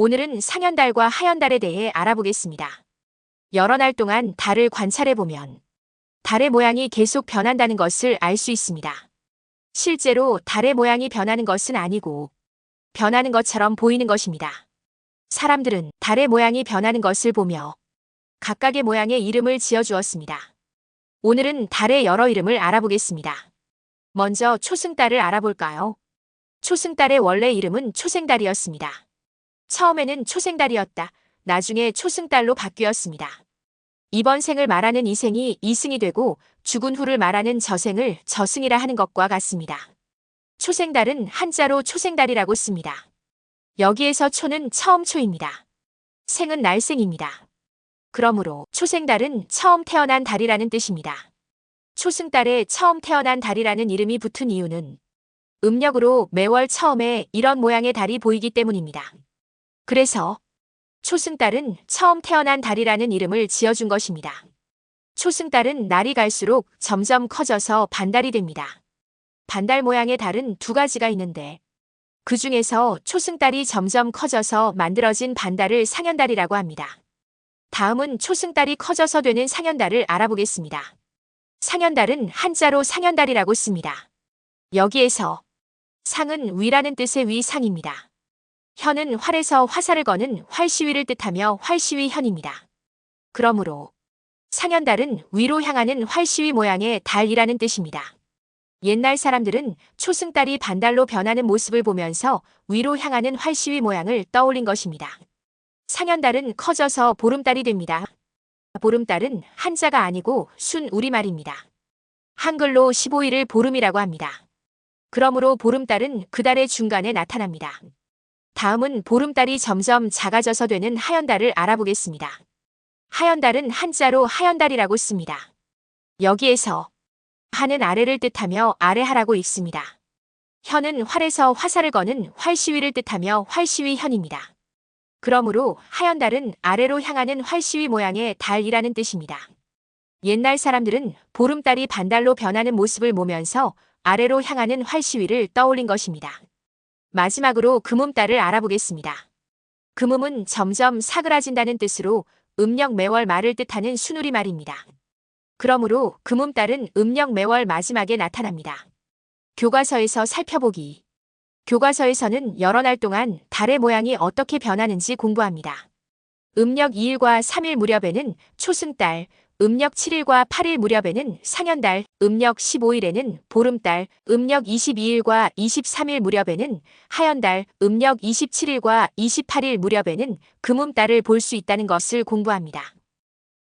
오늘은 상현달과 하현달에 대해 알아보겠습니다. 여러 날 동안 달을 관찰해보면 달의 모양이 계속 변한다는 것을 알 수 있습니다. 실제로 달의 모양이 변하는 것은 아니고 변하는 것처럼 보이는 것입니다. 사람들은 달의 모양이 변하는 것을 보며 각각의 모양의 이름을 지어주었습니다. 오늘은 달의 여러 이름을 알아보겠습니다. 먼저 초승달을 알아볼까요? 초승달의 원래 이름은 초생달이었습니다. 처음에는 초생달이었다. 나중에 초승달로 바뀌었습니다. 이번 생을 말하는 이 생이 이승이 되고 죽은 후를 말하는 저생을 저승이라 하는 것과 같습니다. 초생달은 한자로 초생달이라고 씁니다. 여기에서 초는 처음 초입니다. 생은 날생입니다. 그러므로 초생달은 처음 태어난 달이라는 뜻입니다. 초승달에 처음 태어난 달이라는 이름이 붙은 이유는 음력으로 매월 처음에 이런 모양의 달이 보이기 때문입니다. 그래서 초승달은 처음 태어난 달이라는 이름을 지어준 것입니다. 초승달은 날이 갈수록 점점 커져서 반달이 됩니다. 반달 모양의 달은 두 가지가 있는데 그 중에서 초승달이 점점 커져서 만들어진 반달을 상현달이라고 합니다. 다음은 초승달이 커져서 되는 상현달을 알아보겠습니다. 상현달은 한자로 상현달이라고 씁니다. 여기에서 상은 위라는 뜻의 위상입니다. 현은 활에서 화살을 거는 활시위를 뜻하며 활시위현입니다. 그러므로 상현달은 위로 향하는 활시위 모양의 달이라는 뜻입니다. 옛날 사람들은 초승달이 반달로 변하는 모습을 보면서 위로 향하는 활시위 모양을 떠올린 것입니다. 상현달은 커져서 보름달이 됩니다. 보름달은 한자가 아니고 순 우리말입니다. 한글로 15일을 보름이라고 합니다. 그러므로 보름달은 그 달의 중간에 나타납니다. 다음은 보름달이 점점 작아져서 되는 하연달을 알아보겠습니다. 하연달은 한자로 하연달이라고 씁니다. 여기에서 하는 아래를 뜻하며 아래하라고 읽습니다. 현은 활에서 화살을 거는 활시위를 뜻하며 활시위현입니다. 그러므로 하연달은 아래로 향하는 활시위 모양의 달이라는 뜻입니다. 옛날 사람들은 보름달이 반달로 변하는 모습을 보면서 아래로 향하는 활시위를 떠올린 것입니다. 마지막으로 금음달을 알아보겠습니다. 금음은 점점 사그라진다는 뜻으로 음력 매월 말을 뜻하는 순우리 말입니다. 그러므로 금음달은 음력 매월 마지막에 나타납니다. 교과서에서 살펴보기. 교과서에서는 여러 날 동안 달의 모양이 어떻게 변하는지 공부합니다. 음력 2일과 3일 무렵에는 초승달, 음력 7일과 8일 무렵에는 상현달, 음력 15일에는 보름달, 음력 22일과 23일 무렵에는 하연달, 음력 27일과 28일 무렵에는 금음달을 볼 수 있다는 것을 공부합니다.